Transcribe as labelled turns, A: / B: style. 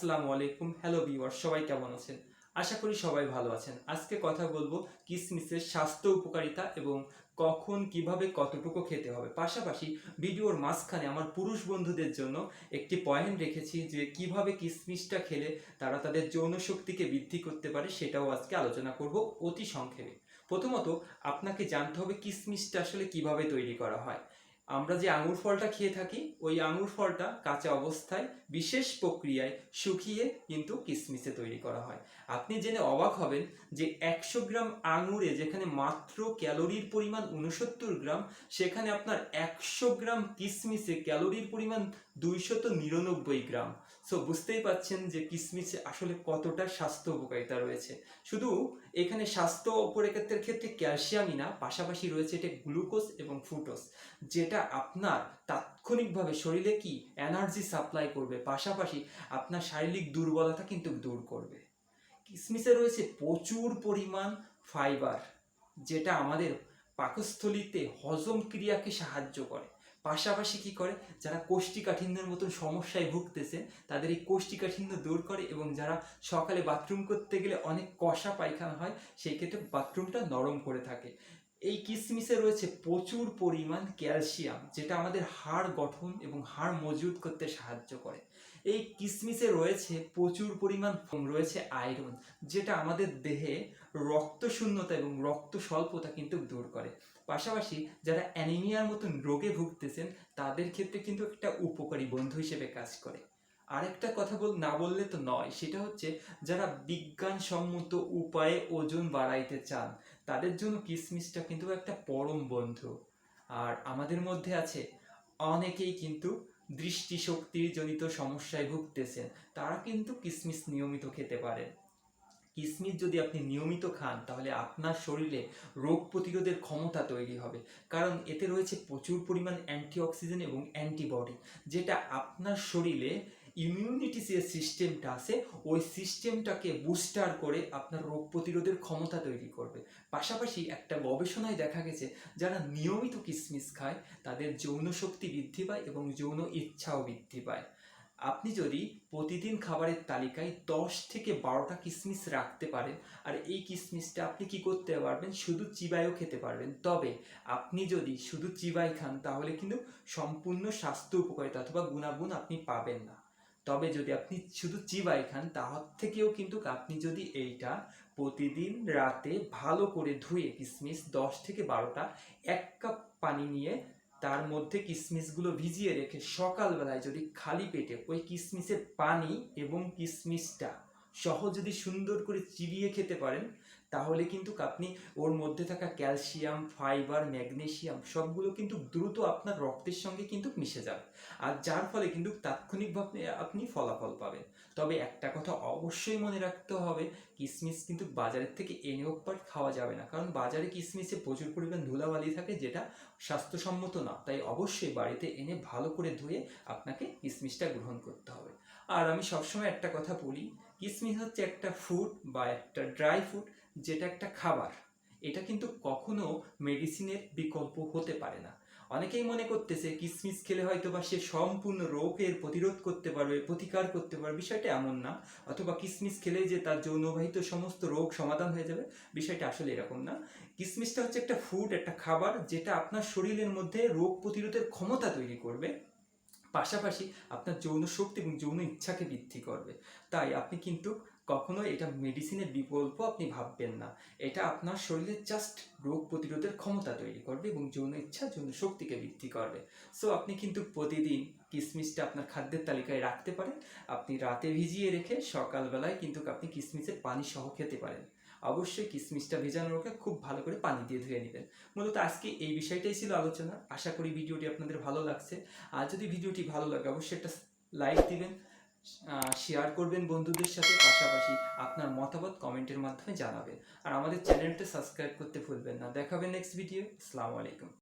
A: আসসালামু আলাইকুম। Hello viewer সবাই কেমন আছেন? আশা করি সবাই ভালো আছেন। আজকে কথা বলব কিসমিসের স্বাস্থ্য উপকারিতা এবং কখন, কীভাবে, কতটুকু খেতে হবে। পাশাপাশি ভিডিওর মাঝখানে আমার পুরুষ বন্ধুদের জন্য একটি পয়েন্ট রেখেছি যে কীভাবে কিসমিসটা খেলে তারা তাদের যৌন শক্তিকে বৃদ্ধি করতে পারে সেটাও আজকে আলোচনা করব অতি সংক্ষেপে। প্রথমত, আপনাকে জানতে হবে কিসমিসটা আসলে কীভাবে তৈরি করা হয়। আমরা যে আঙুর ফলটা খেয়ে থাকি, ওই আঙুর ফলটা কাঁচা অবস্থায় বিশেষ প্রক্রিয়ায় শুকিয়ে কিন্তু কিসমিসে তৈরি করা হয়। আপনি জেনে অবাক হবেন যে একশো গ্রাম আঙুরে যেখানে মাত্র ক্যালোরির পরিমাণ উনসত্তর গ্রাম, সেখানে আপনার একশো গ্রাম কিসমিসে ক্যালোরির পরিমাণ দুইশত নিরানব্বই গ্রাম। সো বুঝতেই পাচ্ছেন যে কিসমিসে আসলে কতটা স্বাস্থ্য উপকারিতা রয়েছে। শুধু এখানে স্বাস্থ্য উপকারিতার ক্ষেত্রে ক্যালসিয়ামই না, পাশাপাশি রয়েছে এটা গ্লুকোজ এবং ফ্রুটোস যেটা আপনার তাৎক্ষণিকভাবে শরীরে কি? এনার্জি সাপ্লাই করবে, পাশাপাশি আপনার শারীরিক দুর্বলতা কিন্তু দূর করবে। কিসমিসে রয়েছে প্রচুর পরিমাণ ফাইবার যেটা আমাদের পাকস্থলিতে হজম ক্রিয়াকে সাহায্য করে। পাশাপাশি কি করে? যারা কোষ্ঠীকাঠিন্যের মতন সমস্যায় ভুগতেছে, তাদের এই কোষ্ঠীকাঠিন্য দূর করে এবং যারা সকালে বাথরুম করতে গেলে অনেক কষা পায়খানা হয়, সেই ক্ষেত্রে বাথরুমটা নরম করে থাকে। এই কিসমিসে রয়েছে প্রচুর পরিমাণ ক্যালসিয়াম, যেটা আমাদের হাড় গঠন এবং হাড় মজবুত করতে সাহায্য করে। এই কিসমিসে রয়েছে প্রচুর পরিমাণ রয়েছে আয়রন, যেটা আমাদের দেহে রক্ত শূন্যতা এবং রক্ত স্বল্পতা কিন্তু দূর করে। পাশাপাশি যারা অ্যানিমিয়ার মতন রোগে ভুগতেছেন, তাদের ক্ষেত্রে কিন্তু একটা উপকারী বন্ধু হিসেবে কাজ করে। আরেকটা কথা বল, না বললে তো নয়, সেটা হচ্ছে যারা বিজ্ঞানসম্মত উপায়ে ওজন বাড়াইতে চান তাদের জন্য কিসমিসটা কিন্তু একটা পরম বন্ধু। আর আমাদের মধ্যে আছে, অনেকেই কিন্তু দৃষ্টিশক্তির জনিত সমস্যায় ভুগতেছেন, তারা কিন্তু কিসমিস নিয়মিত খেতে পারেন কিসমিস যদি আপনি নিয়মিত খান, তাহলে আপনার শরীরে রোগ প্রতিরোধের ক্ষমতা তৈরি হবে। কারণ এতে রয়েছে প্রচুর পরিমাণ অ্যান্টিঅক্সিডেন্ট এবং অ্যান্টিবডি যেটা আপনার শরীরে ইমিউনিটি যে সিস্টেমটা আছে, ওই সিস্টেমটাকে বুস্টার করে আপনার রোগ প্রতিরোধের ক্ষমতা তৈরি করবে। পাশাপাশি একটা গবেষণায় দেখা গেছে, যারা নিয়মিত কিসমিস খায়, তাদের যৌন শক্তি বৃদ্ধি পায় এবং যৌন ইচ্ছাও বৃদ্ধি পায়। আপনি যদি প্রতিদিন খাবারের তালিকায় দশ থেকে বারোটা কিসমিস রাখতে পারেন, আর এই কিসমিসটা আপনি কি করতে পারবেন? শুধু চিবাইও খেতে পারবেন। তবে আপনি যদি শুধু চিবাই খান, তাহলে কিন্তু সম্পূর্ণ স্বাস্থ্য উপকারিতা অথবা গুণাগুণ আপনি পাবেন না। তবে যদি আপনি শুধু চিবাই খান তাহার থেকেও কিন্তু আপনি যদি এইটা প্রতিদিন রাতে ভালো করে ধুয়ে কিসমিস দশ থেকে বারোটা এক কাপ পানি নিয়ে তার মধ্যে কিসমিসগুলো ভিজিয়ে রেখে সকালবেলায় যদি খালি পেটে ওই কিসমিসের পানি এবং কিসমিসটা সহ যদি সুন্দর করে চিবিয়ে খেতে পারেন, তাহলে কিন্তু আপনি ওর মধ্যে থাকা ক্যালসিয়াম, ফাইবার ম্যাগনেশিয়াম সবগুলো কিন্তু দ্রুত আপনার রক্তের সঙ্গে কিন্তু মিশে যাবে। আর যার ফলে কিন্তু তাৎক্ষণিকভাবে আপনি ফলাফল পাবেন। তবে একটা কথা অবশ্যই মনে রাখতে হবে, কিসমিস কিন্তু বাজারের থেকে এনে পর খাওয়া যাবে না। কারণ বাজারে কিসমিসে প্রচুর পরিমাণ ধুলাবালি থাকে যেটা স্বাস্থ্যসম্মত না। তাই অবশ্যই বাড়িতে এনে ভালো করে ধুয়ে আপনাকে কিসমিসটা গ্রহণ করতে হবে। আর আমি সবসময় একটা কথা বলি, কিসমিস হচ্ছে একটা ফুড বা একটা ড্রাই ফুড যেটা একটা খাবার। এটা কিন্তু কখনো মেডিসিনের বিকল্প হতে পারে না। অনেকেই মনে করতেছে কিসমিস খেলে হয়তো বা সে সম্পূর্ণ রোগের প্রতিরোধ করতে পারবে, প্রতিকার করতে পারবে, বিষয়টা এমন না। অথবা কিসমিস খেলে যে তার যৌনবাহিত সমস্ত রোগ সমাধান হয়ে যাবে, বিষয়টা আসলে এরকম না। কিসমিসটা হচ্ছে একটা ফুড একটা খাবার যেটা আপনার শরীরের মধ্যে রোগ প্রতিরোধের ক্ষমতা তৈরি করবে। পাশাপাশি আপনার যৌন শক্তি এবং যৌন ইচ্ছাকে বৃদ্ধি করবে। তাই আপনি কিন্তু কখনো এটা মেডিসিনের বিকল্প আপনি ভাববেন না। এটা আপনার শরীরে জাস্ট রোগ প্রতিরোধের ক্ষমতা তৈরি করবে এবং যৌন ইচ্ছা, যৌন শক্তিকে বৃদ্ধি করবে। সো আপনি কিন্তু প্রতিদিন কিসমিসটা আপনার খাদ্যের তালিকায় রাখতে পারেন। আপনি রাতে ভিজিয়ে রেখে সকালবেলায় কিন্তু আপনি কিসমিসের পানি সহ খেতে পারেন। অবশ্যই কিসমিসটা ভেজানোর ওকে খুব ভালো করে পানি দিয়ে ধুয়ে নেবেন। মূলত আজকে এই বিষয়টাই ছিল আলোচনা। আশা করি ভিডিওটি আপনাদের ভালো লাগছে। আর যদি ভিডিওটি ভালো লাগে, অবশ্যই একটা লাইক দিবেন শেয়ার করবেন বন্ধুদের সাথে, পাশাপাশি আপনার মতামত কমেন্টের মাধ্যমে জানাবেন। আর আমাদের চ্যানেলটা সাবস্ক্রাইব করতে ভুলবেন না। দেখাবেন নেক্সট ভিডিও আসসালামু আলাইকুম।